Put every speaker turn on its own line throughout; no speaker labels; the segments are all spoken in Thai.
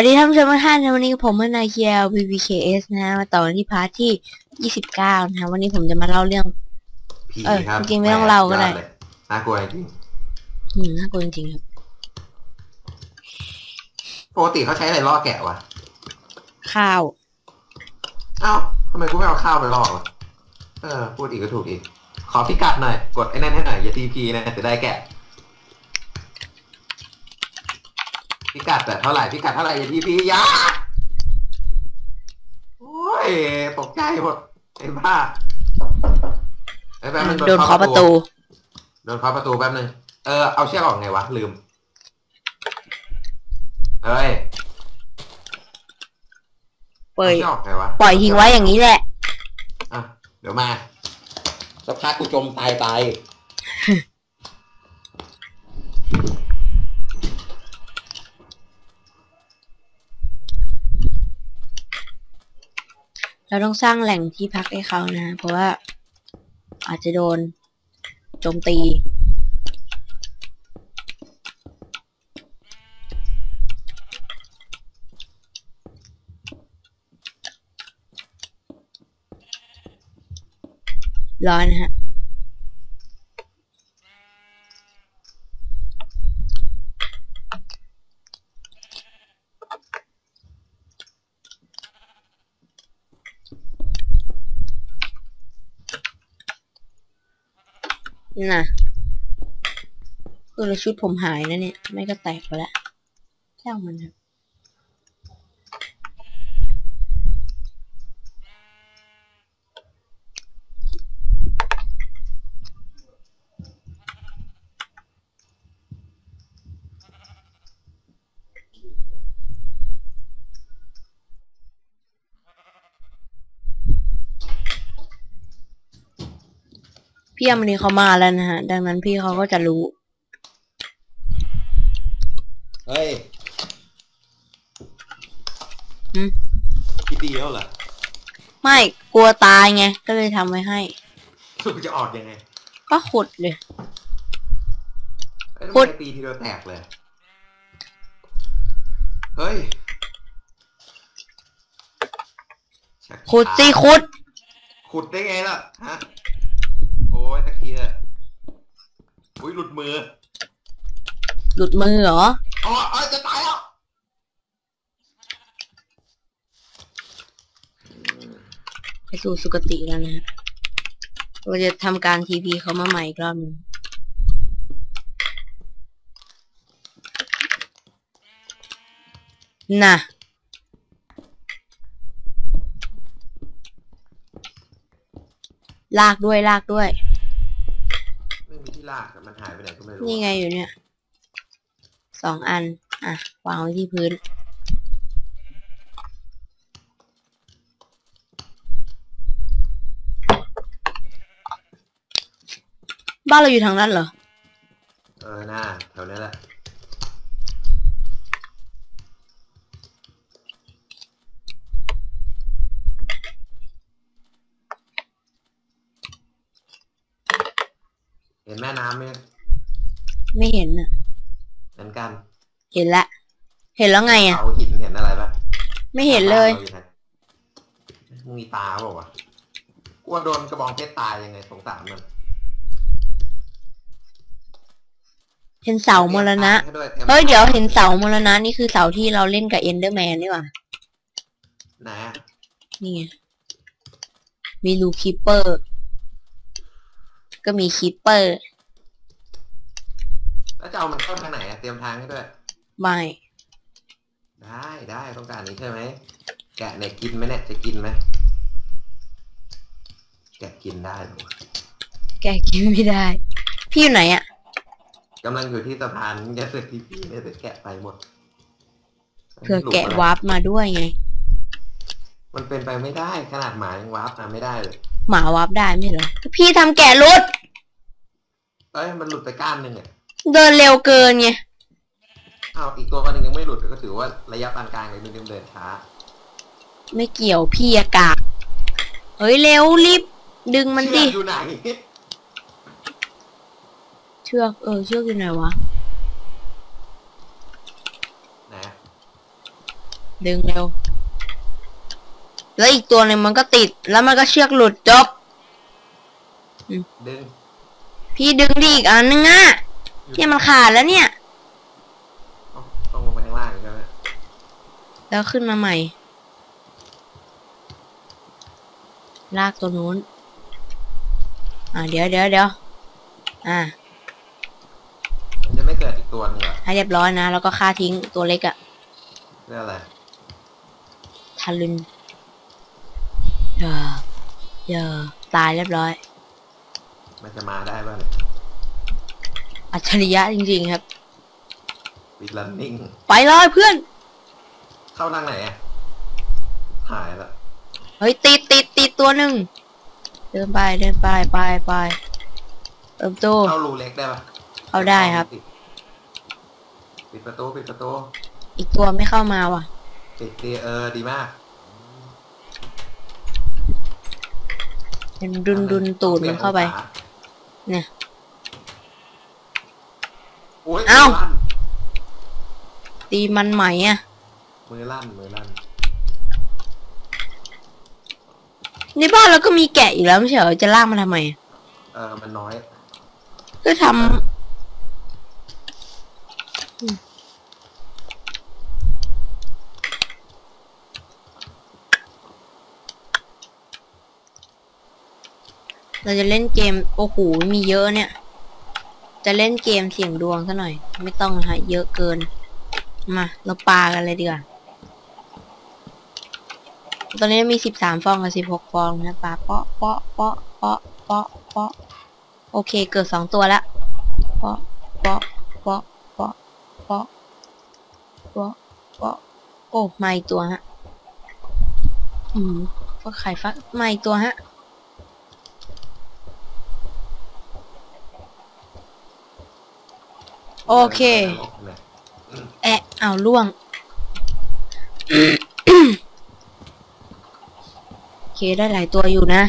สวัสดีท่านผู้ชมทุกท่านนะวันนี้ผมมานายเคียว VVKS นะฮะมาต่อกันที่พาร์ทที่29นะฮะวันนี้ผมจะมาเล่าเรื่อง
ผี
เออ
ครับ
จริงๆไม่ต้องเล่าก็ได้
ยอลยน่ากลัวจริง
อืมน่ากลัวจริงๆครับ
ปกติเขาใช้อะไรล่อแกะวะ
ข้าว
เอ้าทำไมกูไม่เอาข้าวไปล่อวะเออพูดอีกก็ถูกอีก ขอพิกัดหน่อย กดไอ้นั่นให้หน่อยอย่าทีพีนะจะได้แกะ พิกัดแต่เท่าไหร่พิกัดเท่าไหร่อย่าทีพียาโอ้ยตกใจหมดไอ้บ้าไอ้แป๊บนึง
โดนเคาะประตู
โดนเคาะประตูแป๊บนึงเออเอาเชือกออกไงวะลืมเอ้ย
ปล่อย
เอาเชือกออกไงวะ
ปล่อยทิ้งไว้อย่างนี้แหละ
อะเดี๋ยวมาสักพักกูจมตายตาย
เราต้องสร้างแหล่งที่พักให้เขานะ เพราะว่าอาจจะโดนโจมตี ร้อนนะฮะ น่ะคือแล้วชุดผมหายนะเนี่ย ไม่ก็แตกไปแล้วช่างมันครับ พี่อมรีเขามาแล้วนะฮะ ดังนั้นพี่เขาก็จะรู้
เฮ้ย
หืม
คิดดีแล้วเหรอ
ไม่กลัวตายไง ก็เลยทำไว้ให้
กูจะออกยังไง
ก็ขุดเลย
เอ้ย
ขุ
ทำ
ด
ไมตีทีเดียวแตกเลย เฮ้ย
ขุดสิขุด
ขุดได้ไงล่ะ ฮะโอ้ยตะเคียนอุ้ยหลุดมือ
หลุดมือเหรอ
อ๋ออ๋อจะตายแล้ว
ไปสู่สุคติแล้วนะฮะเราจะทำการทีพีเขามาใหม่อีกรอบหนึงน่ะ ลากด้วยลากด้วย
ไม่มีที่ ลากอะมันหายไปไหนก็ไม่รู้
นี่ไงอยู่เนี่ยสองอัน อะ วางไว้ที่พื้น บ้านเราอยู่ทางนั้นเหรอ
เออหน้าแถวนี้แหละ ห็นแม่น้ำไหม
ไม่เห็นอะ
เหมือนกัน
เห็นละ เห็นแล้วไงอะ
เสาหินเห็นอะไรปะ
ไม่เห็นเลย
ราอไหนมึงมีตาเปล่าวะกลัวโดนกระบองเพชรตายยังไงสงสารมัน
เห็นเสามรณะ
ให้ด้วยตรีม
เฮ้ยเดี๋ยวเห็นเสามรณะนี่คือเสาที่เราเล่นกับเอนเดอร์แมนนี่หว่า
ไหนอะ
นี่ไงมีลูคิปเปอร์ ก็มีคิปเปอร์
แล้วจะเอามันเข้าทางไหนอะเตรียมทางให้ด้วย
ไม่
ได้ได้ต้องการนี้ใช่ไหมแกะเนี่ยกินไหมเนี่ยจะกินไหมแกะกินได้เหรอวะ
แกกินไม่ได้ พี่อยู่ไหนอะ
กำลังอยู่ที่สะพานจะเสร็จที่พี่เนี่ยแต่แกะไปหมด
เผื่อแกะ
หลุดม
วาร์ปมาด้วยไง
มันเป็นไปไม่ได้ขนาดหมายังวาร์ปมาไม่ได้เลย
หมาวาร์ปได้ไม่ใช่เหรอก็พี่ทำแกะรุด
เอ้ยมันหลุดไปก้านหนึ่งอะ
เดินเร็วเกินไง
อ้าวอีกตัวหนึงยังไม่หลุดก็ถือว่าระยะปานกลางเลยมันยังเดินช้า
ไม่เกี่ยวพี่อากาศเฮ้ยเร็วรีบดึงมันดิ
เชือกอยู่ไหน
เชือกเออเชือกอยู่ไหนวะ
นะ
ดึงเร็ว แล้วอีกตัวหนึ่งมันก็ติด แล้วมันก็เชือกหลุดจบ
ดึง
พี่ดึงดีอีกอันนึงอะเนี่ยมันขาดแล้วเนี่ย
เอ้าต้องลงไปข้างล่างอีกแล้วเนี่ย
แล้วขึ้นมาใหม่ ลากตัวนู้น อ่าเดี๋ยวเดี๋ยวเดี๋ยวอ่า
มันจะไม่เกิดอีกตัวหนึงเหรอ
ให้เรียบร้อยนะ แล้วก็ฆ่าทิ้งตัวเล็กอะ
เรื่องอะไร
ทารุน เยอะเยอะตายเรียบร้อย
มันจะมาได้ป่ะเนี่ย
อัจฉริยะจริงๆครับ
วิลันนิ่ง
ไปเลยเพื่อน
เข้าทางไหนอะหายละ
เฮ้ยติดติดติดตัวหนึ่งเดินไปเดินไปไปไปเติมตู้
เข้ารูเล็กได้ปะ
เข้าได้ครับ
ปิดประตูปิดประตู
อีกตัวไม่เข้ามาว่ะ
ปิดดีเออดีมาก
เป็นดุนดุนตูดมันเข้าไป เนี่ย
โอ้ย
เอ้า
มืลั่น
ตีมันไหมอะ
มือลั่น มือลั่น
ในบ้านเราก็มีแกะอยู่แล้วไม่ใช่เหรอ จะลากมาทำไมอะ
เออ มันน้อย
ก็ทำ เราจะเล่นเกมโอ้โหมีเยอะเนี่ย จะเล่นเกมเสี่ยงดวงซะหน่อย ไม่ต้องนะฮะเยอะเกิน มาเราปากันเลยดีกว่าตอนนี้มีสิบสามฟองกับสิบหกฟองนะปาเปาะเปาะเปาะเปาะเปาะเปาะโอเค เกิดสองตัวละเปาะเปาะเปาะเปาะเปาะเปาะเปาะโอ้ไมาอีกตัวฮะ อืมฟักไข่ฟักไมาอีกตัวฮะ โอเค
เนี่ย
แอะเอาล่วง โอเคได้หลายตัวอยู่นะ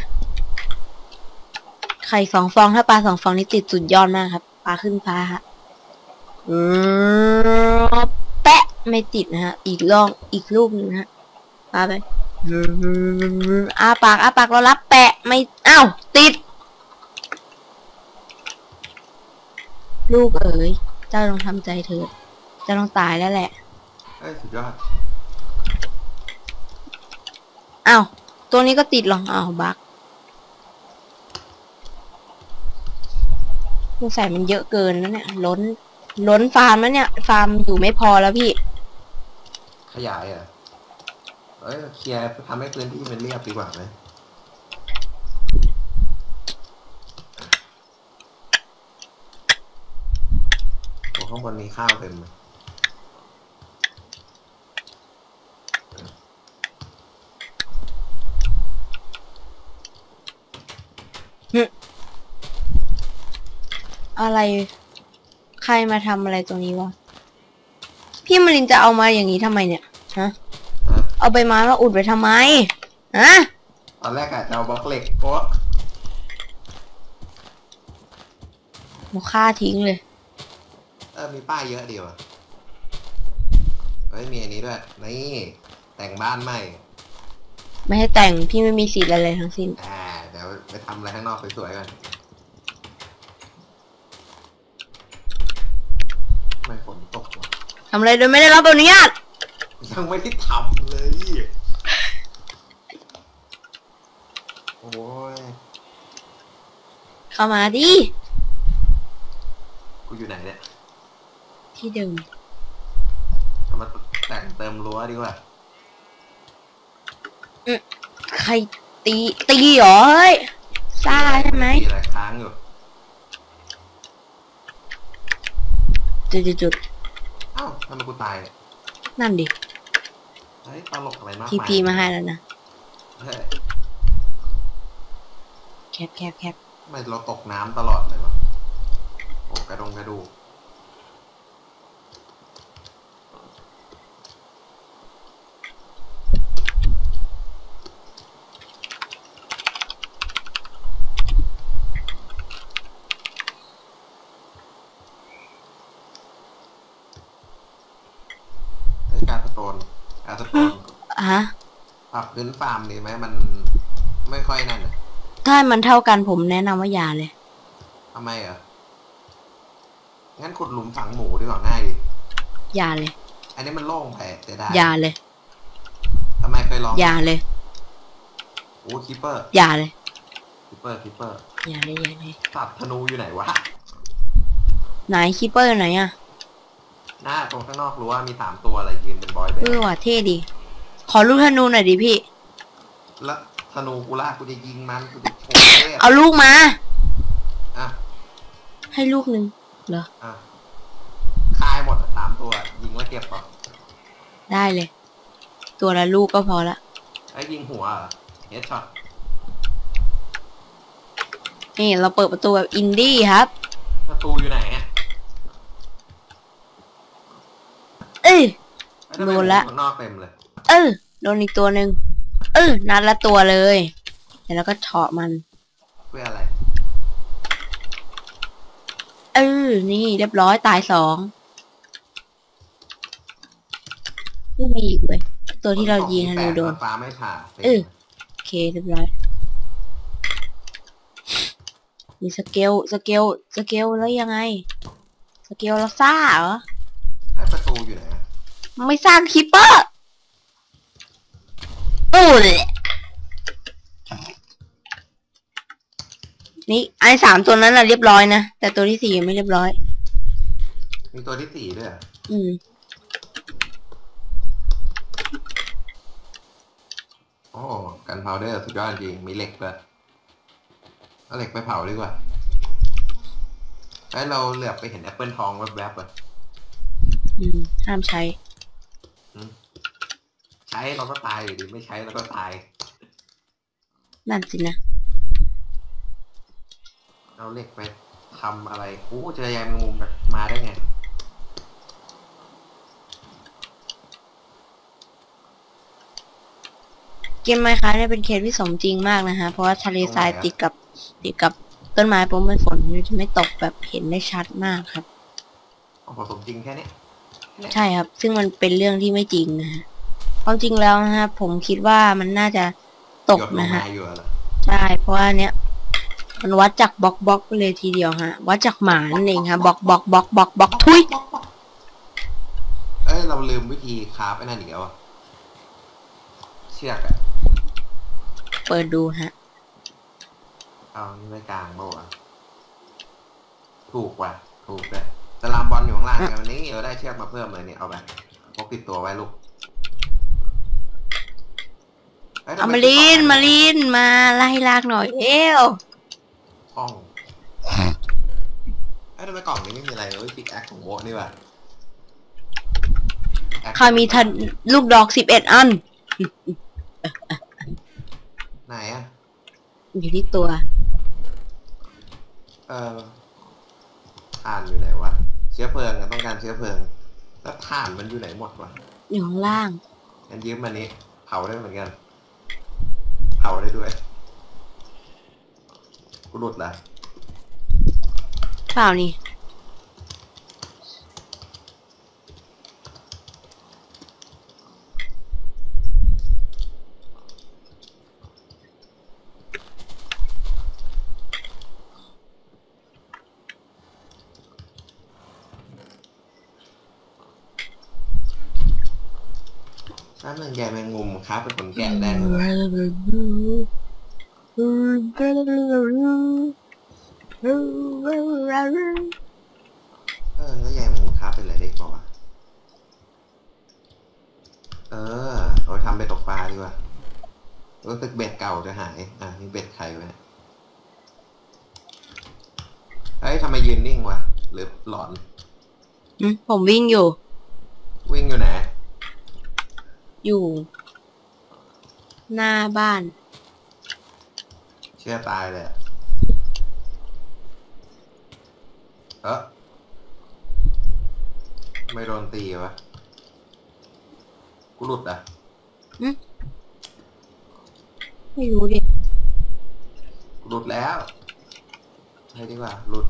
ไข่สองฟองถ้าปลาสองฟองนี่ติดสุดยอดมากครับ ปลาขึ้นฟ้าฮะแปะไม่ติดนะฮะ อีกลองอีกลูกหนึงฮะปลาไปอ้าปากอ้าปากเรารับแปะไม่อ้าวติด ลูกเอ๋ย เจ้าต้องทำใจเถิดเจ้าต้องตายแล้วแหละ
เอ้ยสุดยอด
อ้าวตัวนี้ก็ติดหรออ้าวบักสงสัยมันเยอะเกินแล้วเนี่ย ล้น ล้นฟาร์มแล้วเนี่ย ฟาร์มอยู่ไม่พอแล้วพี่
ขยายเหรอะเอ้ยเคลียร์ทำให้พื้นที่มันเรียบดีกว่าไหม ข้างบนมีข้าวเต็มเลย
อะไร ใครมาทำอะไรตรงนี้วะ พี่มรินจะเอามาอย่างนี้ทำไมเนี่ยฮะ
ฮะ
เอาใบไม้มาอุดไว้ทำไมฮะ
ตอนแรกอะจะเอาบล็อกเหล็กโอ้
หนูฆ่าทิ้งเลย
เออ มีป้ายเยอะดีว่ะเฮ้ยมีอันนี้ด้วย นี่แต่งบ้านใหม่
ไม่ให้แต่งพี่ไม่มีสิทธิ์อะไรเลยทั้งสิ้น
อ่าเดี๋ยวไปทำอะไรข้างนอกสวยๆกันทำไม่ฝนตกวะ
ทำอะไรโดยไม่ได้รับอนุญาต
ยังไม่ได้ทำเลย โอ้ย
เข้ามาดิ
กูอยู่ไหนเนี่ย
ที่เดิม
เอามาแต่งเติมรั้วดีกว่า
ใครตีตีเหรอเฮ้ยซ่าใช่ไหม
มีอะไรค้างอยู่
จุดจุดจุด
เอ้าทำไมกูตายเนี่ย
นั่นดิ
เฮ้ยตลกอะไรมาก
ทีพีมาให้แล้วนะ
เฮ้ย
แคบแคบแคบ
ทำไมเราตกน้ำตลอดเลยวะโอ้กระดงกระดูกเฮ้ยการสโตนการส สโตน
ฮะ
ปรับ พื้นฟาร์มดีไหมมันไม่ค่อยนั่นอะ
ถ้ามันเท่ากันผมแนะนำว่าอย่าเลย
ทำไมเหรองั้นขุดหลุมฝังหมูดีกว่าง่ายดี
อย่าเลย
อันนี้มันโล่งไปเสียดาย
อย่าเลย
ทำไมเคยลอง
อย่าเลย
โอ้คิปเปอร์
อย่าเลย
คิปเปอร์คิปเปอร์
อย่าเลยอย่าเลย
สับธนูอยู่ไหนวะ
ไหนคีเปอร์ไหนอะ
หน้าตรงข้างนอกรู้ว่ามีสามตัวอะไรยืนเป็นบอยแบ
เออน
ด์
ว่ะเท่ดี ขอลูกธนูหน่อยดิพี่
แล้วธนูกูล่ากูจะยิงมันกูจะโชว์เลือด
เอาลูกมา
อะ
ให้ลูกหนึ่งเหรอ
อะคายหมดอะสามตัว ยิงแล้วเก็บป่ะ
ได้เลย ตัวละลูกก็พอละ
ไอ้ยิงหัวเหรอเฮดช็อต
นี่เราเปิดประตูแบบอินดี้ครับ
ประตูอยู่ไหนอะ
เอ้ย
ไอ้ทำไม
โดนละ
หมูข้างนอกเต็มเลย
เออโดนอีกตัวหนึ่งเออนัดละตัวเลยแล้วก็เฉาะมัน
เพื่ออะไร
เออ นี่เรียบร้อยตายสองไม่มีอีกเว้ยตัวที่เรายิงธนูโดน
ฟ้าไม่ผ่า
เออโอเคเรียบร้อยมีสเกลสเกลสเกลแล้วยังไง สเกลแล้วซ่าเหรอ
ไอ้ประตูอยู่ไหนอะ
ไม่สร้างคิปเปอร์โอ้ย นี่ไอ้สามตัวนั้นน่ะเรียบร้อยนะ แต่ตัวที่สี่ยังไม่เรียบร้อย
มีตัวที่สี่ด้วยเหรอ
อืม
โอ้กันพาวเดอร์สุดยอดจริง มีเหล็กด้วยเอาเหล็กไปเผาดีกว่าไอ้เราเหลือบไปเห็นแอปเปิลทองแวบๆอะ
อืมห้ามใช้
ใช้เราก็ตายอยู่ดีไม่ใช้เราก็ตาย
นั่นสินะ
เอาเหล็กไปทำอะไรโอ้เจอใยแมงมุมมาได้ไง
เกมไมค้าเนี่ยเป็นเคสที่สมจริงมากนะฮะเพราะว่าทะเลทรายติดกับติดกับต้นไม้ปุ๊บมันฝนมันจะไม่ตกแบบเห็นได้ชัดมากครับ
โอ้โหสมจริงแค่นี้
ใช่ครับ ซึ่งมันเป็นเรื่องที่ไม่จริงนะฮะ ความจริงแล้วนะฮะผมคิดว่ามันน่าจะตก
หยดลง
นะฮะ
มาอยู่เหรอ
ใช่เพราะว่าเนี้ยมันวัดจากบล็อกบล็อกไปเลยทีเดียวฮะ วัดจากหมานั่นเองฮะบล็อกบล็อกบล็อกบล็อกบล็อกทุย
เอ้ยเราลืมวิธีคราฟไอ้นั่นอีกแล้วอะเชือกอะ
เปิดดูฮะ
เอานี่ไม่กลางเปล่าวะถูกว่ะถูกเลยสลามบอลอยู่ข้างล่างกันวันนี้เราได้เชือกมาเพิ่มเลยเนี่ยเอาไปพกติดตัวไว้ลูก เอ้ยทำ
เอา
ไมา
ลิน
กล่อง
มาลินมาไล่ลากหน่อยเอว
ห้องเอ้ยทำไมกล่องนี้ไม่มีอะไรเอ้ยปิกแอคของโวนี่ว่ะ Axe
ข้ามีทันลูกดอกสิบเอ็ดอัน
ไหนอะ
อยู่ที่ตัว
เออถ่านอยู่ไหนวะ เชื้อเพลิงอะต้องการเชื้อเพลิง แล้วถ่านมันอยู่ไหนหมดวะ
อยู่ข้างล่าง
งั้นยืมมันนี้เผาได้เหมือนกัน เผาได้ด้วยกูหลุดนะ
เปล่านี่
ถ้ามันใหญ่แมงมุมครับเป็นขนแกะได้เลยเออแล้วใหญ่แมงครับเป็นอะไรได้ก่อนวะเออเอาทำไปตกปลาดีกว่ารู้สึกเบ็ดเก่าจะหาย อะนี่เบ็ดใครวะเนี่ยเฮ้ยทำไมยืนนิ่งวะหรือหลอน
ผมวิ่งอยู่
วิ่งอยู่ไหน
อยู่ หน้าบ้าน
เชื่อตายเลยอะเออไม่โดนตีวะ กูหลุดอะ
ไม่รู้ดิ
กูหลุดแล้ว ให้ดีกว่า หลุด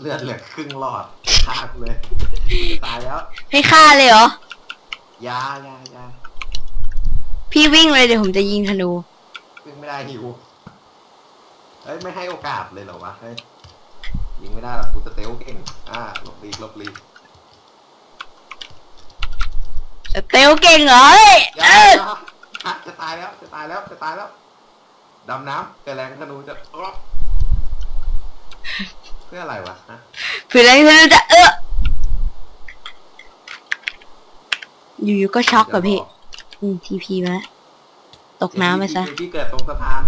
เลือดเหลือครึ่งหลอดฆ่ากูเลยจะตายแล้ว
ให้ฆ่าเลยเหรอ
อยาอยาอยา
พี่วิ่งเลยเดี๋ยวผมจะยิงธนู
วิ่งไม่ได้หิวเฮ้ยไม่ให้โอกาสเลยเหรอวะเฮ้ยยิงไม่ได้หรอกกูสเตลเก่งอ่าหลบลีกหลบลีก
สเตลเก่งเหรอเอ้ย
อย่า
เออ
อย่าอะจะตายแล้วจะตายแล้วจะตายแล้วดำน้ำแต่แรงธนูจะอ๊อก เพื่ออะไรวะฮะ
เผื่ออะไรธนูจะเอออยู่ๆก็ช็อกกับพี่อืมทีพีมาแล้วตกน้ำไปซะ
เดี๋ยวพี่เกิดตรงสะพาน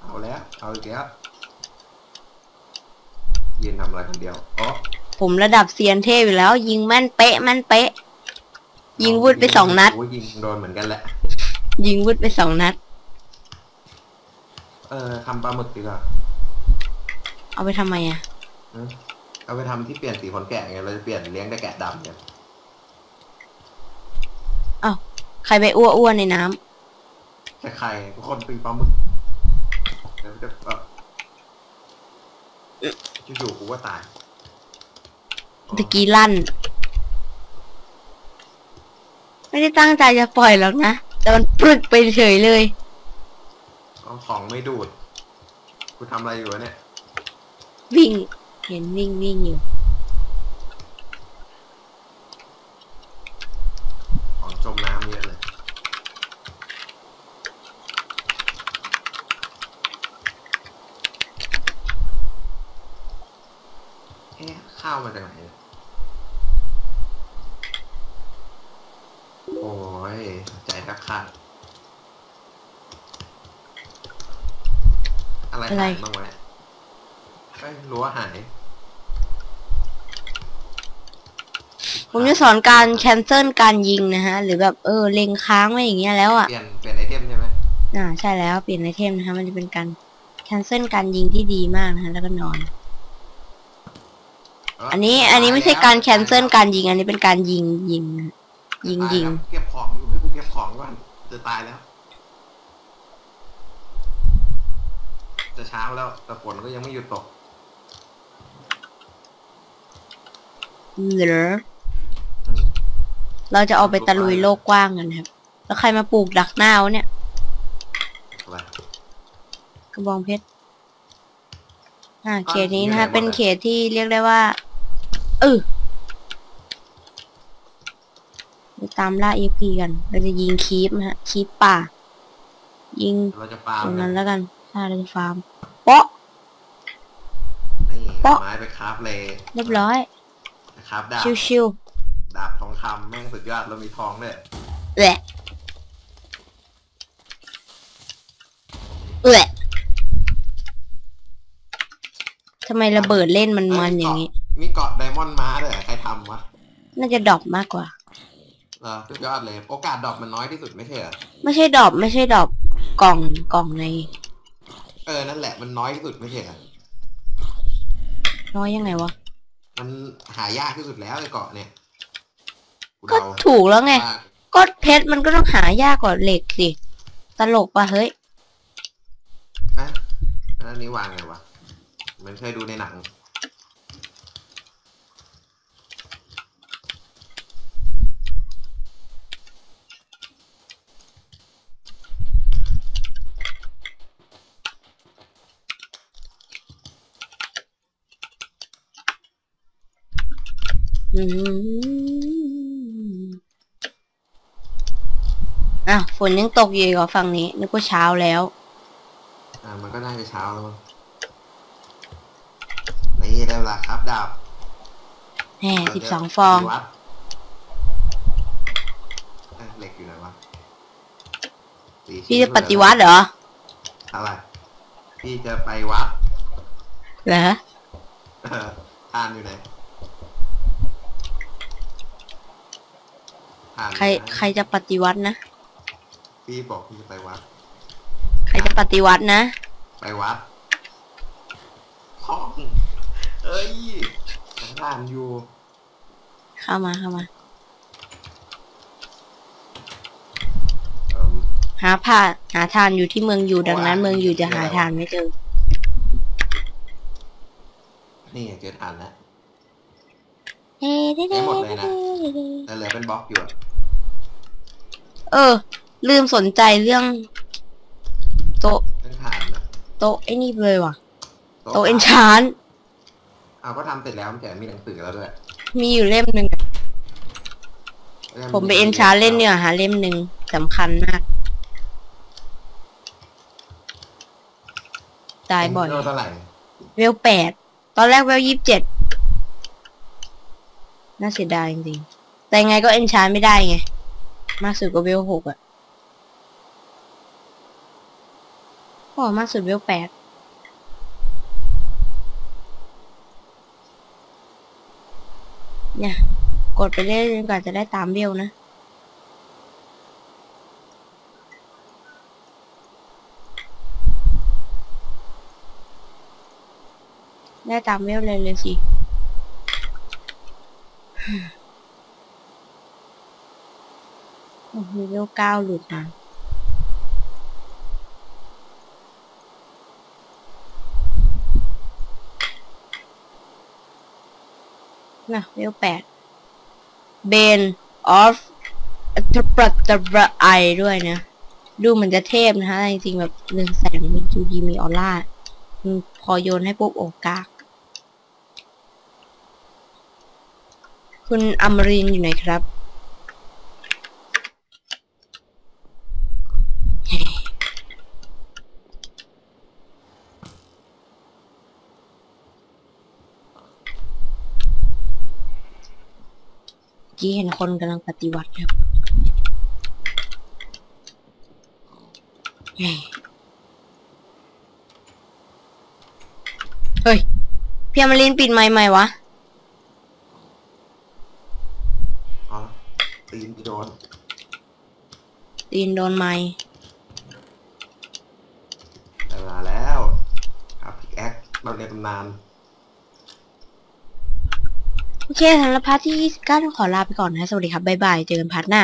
เอาแล้ว เอาอีกแล้วยืนทำอะไรคนเดียวอ๋อ
ผมระดับเซียนเทพอยู่แล้ว ยิงแม่นเป๊ะแม่นเป๊ะ ยิงวุดไปสองนัด
โอ้ยยิงโดนเหมือนกันแหละ
ยิงวุดไปสองนัด
เออทำปลาหมึกดีกว่า
เอาไปทำไมอะ
อืมเอาไปทำที่เปลี่ยนสีขนแกะไงเราจะเปลี่ยนเลี้ยงแต่แกะดำเนี่ย
ใครไปอ้วอ้วนในน้ำ
แต่ใครทุกคนตีปลาหมึกแล้วจะแบบอยู่ๆกูก็ตาย
ตะกี้ลั่น ไม่ได้ตั้งใจจะปล่อยหรอกนะ แต่มันปรึกไปเฉยเลย
เอาของไม่ดูด กูทำอะไรอยู่วะเนี่ย
วิ่ง เห็นวิ่งวิ่งอยู่
ของจมน้ำเยอะเลยเอ๊ะข้าวมาจากไหนเนี่ยโอ้ยใจแทบขาดอะไร
อะไร
หายบ้างวะเนี่ย ไม่รู้ว่าหาย
ผมจะสอนการแคนเซิลการยิงนะฮะ หรือแบบเออเล็งค้างไว้อย่างเงี้ยแล้วอะ
เปลี่ยนเปลี่ยนไอเทมใช่ไหม
อ่าใช่แล้วเปลี่ยนไอเทมนะคะมันจะเป็นการแคนเซิลการยิงที่ดีมากนะฮะแล้วก็นอน
เอั
นนี้อันนี้ไม่ใช่การแคนเซิลการยิง อันนี้เป็นการยิงยิงนะยิง
ตา
ยิง
แล้วเก็บของอยู่ให้กูเก็บของก่อนจะตายแล้ว จะเช้าแล้วแต่ฝนก็ยังไม่หยุดตก
เหรอ
อืม
เราจะเอาไปตะลุยโลกกว้างกันครับ แล้วใครมาปลูกดักหน้าวะเนี่ย
อะไร
กระบองเพชร อ่า เขตนี้นะคะเป็นเขตที่เรียกได้ว่า เออไปตามล่าเอพีกัน เราจะยิงคีปนะฮะ คีปป่า ยิง
เราจะปาล์ม
ตรง
กั
นั้นนแล้วกันถ้าเราจะฟาร์มเปาะ
นี่
เปาะ
ไม้ไปคราฟเลย
เรียบร้อย
คราฟดาบ
ชิว
ดาบทองคำแม่งสุดยอดแล้วมีทองด้วย
ๆแหละเอะทำไมระเบิดเล่นมันมันอย่างนี้
มีเกาะไดมอนด์ม้าด้วยใครทำวะ
น่าจะดรอปมากกว่า
เออสุดยอดเลย โอกาสดรอปมันน้อยที่สุดไม่ใช่เหรอ
ไม่ใช่ดรอปไม่ใช่ดรอปกล่องกล่องใน
เออนั่นแหละมันน้อยที่สุดไม่ใช่เหรอ
น้อยยังไงวะ
มันหายากที่สุดแล้วไอ้เกาะเนี่ย
ก็
เดา
ถูกแล้วไง
ว่า
ก็เพชรมันก็ต้องหายากกว่าเหล็กสิ ตลกป่ะเฮ้ย
อะอันนี้วางไงวะ มันเคยดูในหนัง
อืมอ้าวฝนยังตกอยู่อีกเหรอฝั่งนี้ นึกว่าเช้าแล้ว
อ่า มันก็น่าจะเช้าแล้วมั้งนี่ได้เวลาครับดาบ
แหมสิบสองฟอง
ปฏิวัติเอ้ยเหล็กอยู่ไหนวะสี่ชิ้น
พี่จะปฏิวัติเหรอ
อะไรพี่จะไปวัด
เหรอ
เออทานอยู่ไหนานอยู่
ใคร
ไหน
ใครจะปฏิวัตินะ
พี่บอกพี่จะไปวัด
ใครจะปฏิวัตินะ
ไปวัดห้องเอ้ยทานอยู่
เข้ามาเข้ามา
เอิ่ม
หาผ้าหาทานอยู่ที่เมืองอยู่ดังนั้น เมืองอยู่จะหาทานไม่เจอ
นี่เจอทานแล้ว
เฮ้เด้เด้
ได้หมดเลยนะ
เด้
แต่เหลือเป็นบล็อกอยู่อะ
เออ ลืมสนใจเรื่อง โต๊ะ
เรื่องฐานอะ
โต๊ะไอ้นี่เลยว่ะ โต๊ะเอนชาน
เอาก็ทำเสร็จแล้วมันแต่มีหนังสือแล้วด้วย
มีอยู่เล่มหนึ่งอะผมไปเอนชานเล่นเนี่ยหาเล่มหนึ่งสำคัญมาก ตายบ่อย
โลเท่าไหร่
เวลแปด ตอนแรกเวลยี่สิบเจ็ด น่าเสียดายจริงๆ แต่ยังไงก็เอนชานไม่ได้ไง มากสุดก็เวลหกอะโอ้มากสุดเวลแปดเนี่ย กดไปเรื่อยๆจนกว่าจะได้ตามเวลนะได้ตามเวลเลยเลยสิ โอ้โหเวลเก้าหลุดมาน่ะเวลแปดเบนออฟตบระตบระไอด้วยนะ ดูเหมือนจะเทพนะฮะ จริงๆ แบบเรืองแสงมีดูดีมีออร่าพอโยนให้ปุ๊บโอกาก คุณอมรินอยู่ไหนครับ เมื่อ กี้เห็นคนกำลังปฏิวัติครับแหม่เฮ้ยพี่อมรินทร์ปิดไมค์ใหม่วะ
เอาละตีนโดน
ตีนโดนไมค์
ได้เวลาแล้วครับพิกแอคเราเรียนตำนาน
โอเคสำหรับพาร์ทที่ 29ต้องขอลาไปก่อนนะ สวัสดีครับ บ๊ายบาย เจอกันพาร์ทหน้า